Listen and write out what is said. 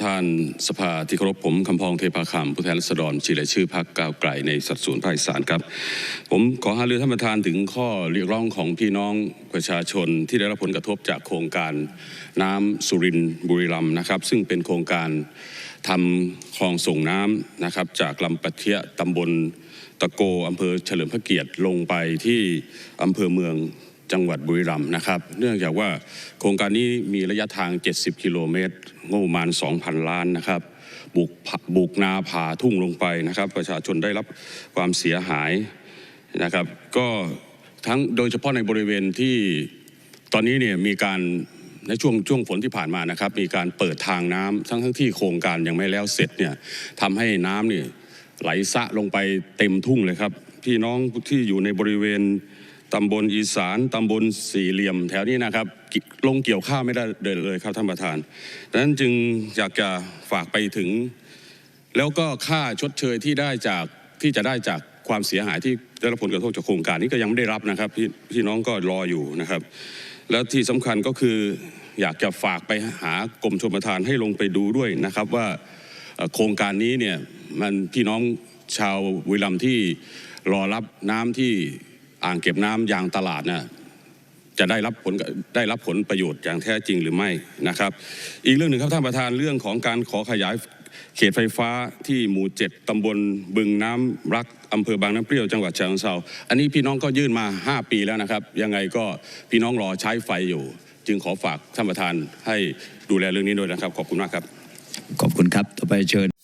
ประธานสภาที่เคารพผมคำพองเทพาคำผู้แทนราษฎรชื่อรายชื่อพรรคก้าวไกลในสัดส่วนภาคอีสานครับ ผมขอหารือท่านประธานถึงข้อเรียกร้องของพี่น้องประชาชนที่ได้รับผลกระทบจากโครงการน้ำสุรินบุรีรัมนะครับ ซึ่งเป็นโครงการทำคลองส่งน้ำนะครับ จากลำปะเทียตำบลตะโกอำเภอเฉลิมพระเกียรติลงไปที่อำเภอเมือง จังหวัดบุรีรัมย์นะครับ เนื่องจากว่าโครงการนี้มีระยะทาง 70 กิโลเมตร งบประมาณ 2,000 ล้านนะครับบุกบุกนาผาทุ่งลงไปนะครับ ประชาชนได้รับความเสียหายนะครับ ก็ทั้งโดยเฉพาะในบริเวณที่ตอนนี้เนี่ยมีการในช่วงช่วงฝนที่ผ่านมานะครับ มีการเปิดทางน้ำทั้งทั้งที่โครงการยังไม่แล้วเสร็จเนี่ยทำให้น้ำเนี่ยไหลสะลงไปเต็มทุ่งเลยครับพี่น้องที่อยู่ในบริเวณ ตำบลอีสานตำบลสี่เหลี่ยม แถวนี้นะครับ ลงเกี่ยวข้าวไม่ได้เลยครับท่านประธานดังนั้นจึงอยากจะฝากไปถึง แล้วก็ค่าชดเชยที่ได้จากที่จะได้จากความเสียหายที่ได้รับผลกระทบจากโครงการนี้ก็ยังไม่ได้รับนะครับพี่พี่น้องก็รออยู่นะครับ แล้วที่สำคัญก็คืออยากจะฝากไปหากรมชลประทานให้ลงไปดูด้วยนะครับว่าโครงการนี้เนี่ยมันพี่น้องชาวบุรีรัมที่รอรับน้ำที่ อ่างเก็บน้ำยางตลาดน่ะจะได้รับผลได้รับผลประโยชน์อย่างแท้จริงหรือไม่นะครับ อีกเรื่องหนึ่งครับท่านประธานเรื่องของการขอขยายเขตไฟฟ้าที่หมู่เจ็ดตำบลบึงน้ำรักอำเภอบางน้ำเปรี้ยวจังหวัดฉะเชิงเทราอันนี้พี่น้องก็ยื่นมา 5 ปีแล้วนะครับ ยังไงก็พี่น้องรอใช้ไฟอยู่ จึงขอฝากท่านประธานให้ดูแลเรื่องนี้ด้วยนะครับ ขอบคุณมากครับ ขอบคุณครับต่อไปเชิญ